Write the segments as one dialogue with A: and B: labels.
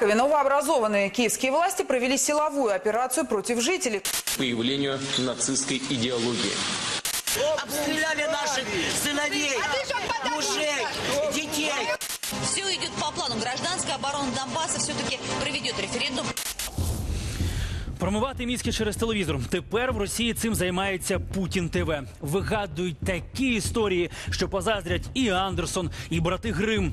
A: Харькове новообразованные киевские власти провели силовую операцию против жителей.
B: появлению нацистской идеологии.
C: Обстреляли наших сыновей, мужей, детей.
D: Все идет по плану. Гражданская оборона Донбасса все-таки проведет референдум.
E: Промивати мізки через телевізор. Тепер в Росії цим займається Путін ТВ. Вигадують такі історії, що позаздрять і Андерсон, і брати Грим.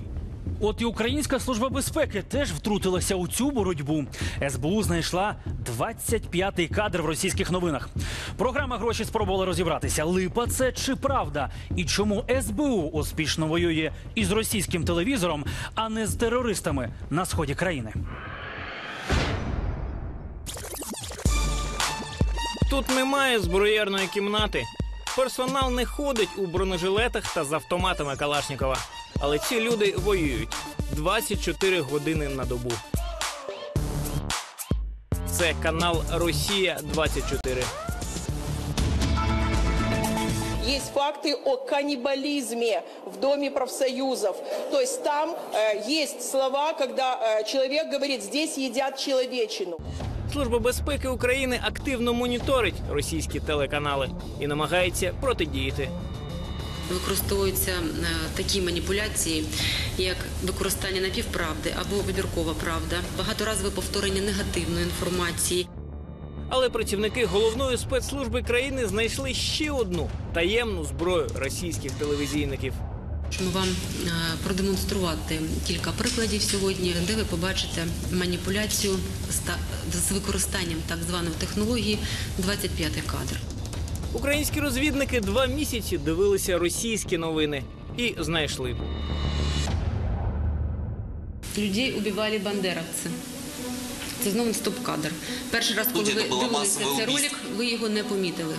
E: От і Українська служба безпеки теж втрутилася у цю боротьбу. СБУ знайшла 25-й кадр в російських новинах. Програма гроші спробувала розібратися. Липа це чи правда? І чому СБУ успішно воює із російським телевізором, а не з терористами на сході країни?
F: Тут немає зброєрної кімнати. Персонал не ходить у бронежилетах та з автоматами Калашнікова. Але ці люди воюють 24 години на добу. Це канал Росія 24
G: Есть факты о каннибализме в Доме профсоюзов. То есть там э, есть слова, когда э, человек говорит, здесь едят человечину.
F: Служба безпеки України активно моніторить російські телеканали і намагається протидіяти.
H: Використовуються е, такі маніпуляції, як використання напівправди або вибіркова правда, багаторазове повторення негативної інформації.
F: Але працівники головної спецслужби країни знайшли ще одну таємну зброю російських телевізійників.
H: Ми вам е, продемонструвати кілька прикладів сьогодні, де ви побачите маніпуляцію з з використанням так званої технології 25 кадр.
F: Українські розвідники два місяці дивилися російські новини і знайшли.
H: Людей убивали бандеровці. Це знову стоп-кадр. Перший раз, коли ви дивилися цей ролик, ви його не помітили.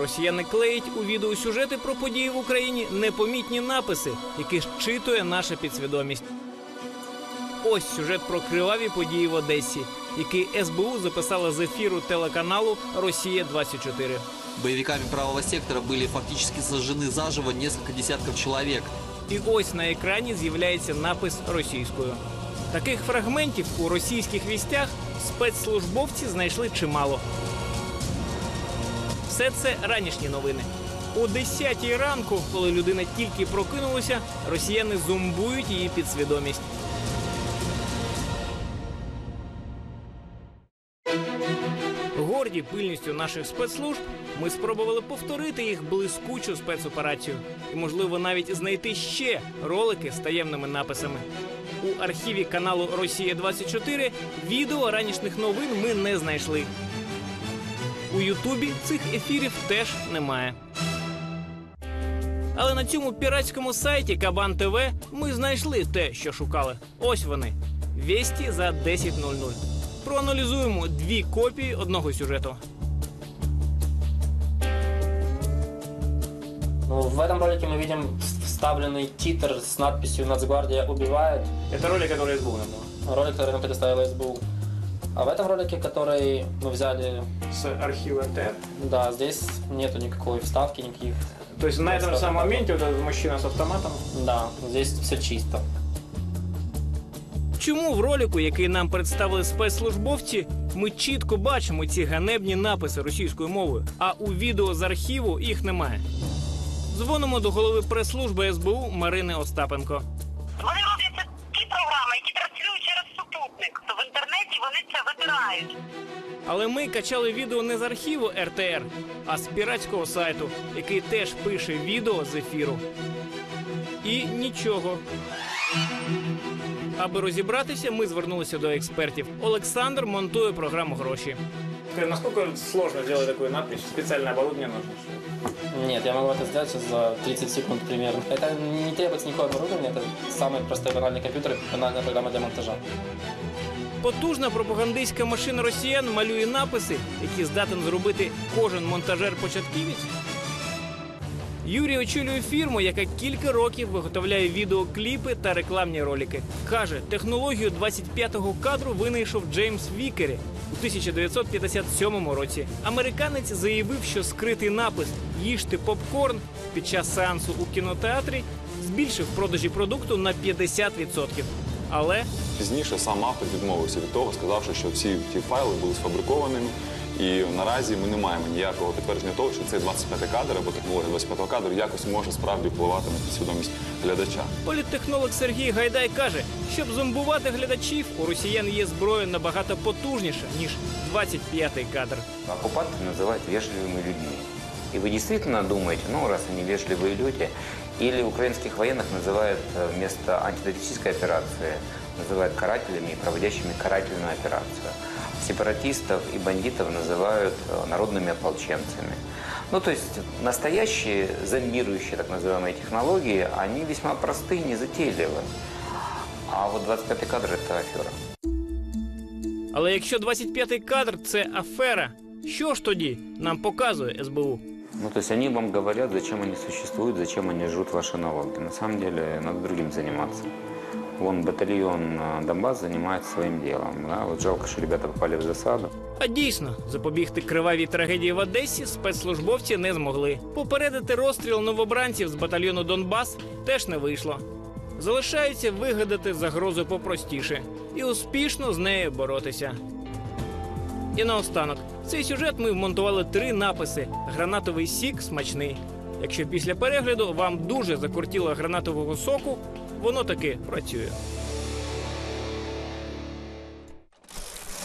F: Росіяни клеять у відеосюжети про події в Україні непомітні написи, які щитує наша підсвідомість. Ось сюжет про криваві події в Одесі, який СБУ записала з ефіру телеканалу Росія 24
I: Боевиками правого сектора были фактически сожжены заживо несколько десятков человек.
F: І ось на екрані з'являється напис російською. Таких фрагментів у російських вістях спецслужбовці знайшли чимало. Все це ранішні новини. О 10 ранку, коли людина тільки прокинулася, росіяни зомбують її підсвідомість. Горді пильністю наших спецслужб, ми спробували повторити їх блискучу спецоперацію і, можливо, навіть знайти ще ролики з таємними написами. У архіві каналу Росія 24 відео ранішніх новин ми не знайшли. У Ютубі цих ефірів теж немає. Але на цьому піратському сайті Кабан ТВ ми знайшли те, що шукали. Ось вони. Вісті за 10.00. Проаналізуємо дві копії одного сюжету.
J: Ну, в этом ролике мы видим вставленный титр с надписью «Нацгвардия убивает».
F: Это ролик, который СБУ нам дал.
J: Ролик, который нам предоставила СБУ. А в этом ролике, который мы взяли,
F: С архива РТР.
J: да, здесь нету никакой вставки, никаких.
F: То есть на этом
J: Просто
F: самом
J: такой.
F: моменте вот этот мужчина с автоматом.
J: Да, здесь все чисто.
F: Чому в ролику, який нам представили спецслужбовці, ми чітко бачимо ці ганебні написи російською мовою, а у відео з архіву їх немає? Дзвонимо до голови прес-служби СБУ Марини Остапенко.
K: Вони роблять ті програми, які транслюють через супутник. То в інтернеті вони це вибирають.
F: Але ми качали відео не з архіву РТР, а з піратського сайту, який теж пише відео з ефіру. І нічого. Аби розібратися, ми звернулися до експертів. Олександр монтує програму гроші. Наскільки сложно зробити таку надпись? Спеціальне оборудование нужно?
J: Нет, я могу это сделать за 30 секунд примерно. Это не требуется никакого оборудования, это самый простой банальный компьютер и банальная программа для монтажа.
F: Потужна пропагандистська машина росіян малює написи, які здатен зробити кожен монтажер-початківець. Юрій очолює фірму, яка кілька років виготовляє відеокліпи та рекламні ролики. Каже, технологію 25-го кадру винайшов Джеймс Вікері у 1957 році. Американець заявив, що скритий напис Їжте попкорн під час сеансу у кінотеатрі збільшив продажі продукту на 50%. Але
L: Пізніше сам автор відмовився від того, сказавши, що всі ті файли були сфабрикованими. І наразі ми не маємо ніякого підтвердження того, що цей 25 кадр або технологія 25 кадру якось може справді впливати на підсвідомість глядача.
F: політтехнолог Сергій Гайдай каже, щоб зомбувати глядачів, у росіян є зброя набагато потужніша, ніж 25-й кадр.
M: Оккупанты называют вежливыми людьми. И вы действительно думаете, ну, раз они вежливые люди, или украинских военных называют э, вместо антитеррористической операции, называют карателями и проводящими карательную операцию. Сепаратистов и бандитов называют э, народными ополченцами. Ну, то есть настоящие зомбирующие так называемые технологии, они весьма простые, незатейливы. А вот 25-й кадр – это афера.
F: Але якщо 25-й кадр це афера, що ж тоді нам показує СБУ?
M: Ну, то есть они вам говорят, зачем они существуют, зачем они жрут ваши налоги. На самом деле надо другим заниматься. Вон батальон э, Донбасс занимается своим делом. Да? Вот жалко, что ребята попали в засаду.
F: А дійсно, запобігти кривавій трагедії в Одесі спецслужбовці не змогли. Попередити розстріл новобранців з батальйону Донбас теж не вийшло. Залишається вигадати загрозу попростіше і успішно з нею боротися. І наостанок, в цей сюжет ми вмонтували три написи: гранатовий сік смачний. Якщо після перегляду вам дуже закортіло гранатового соку, воно таки працює.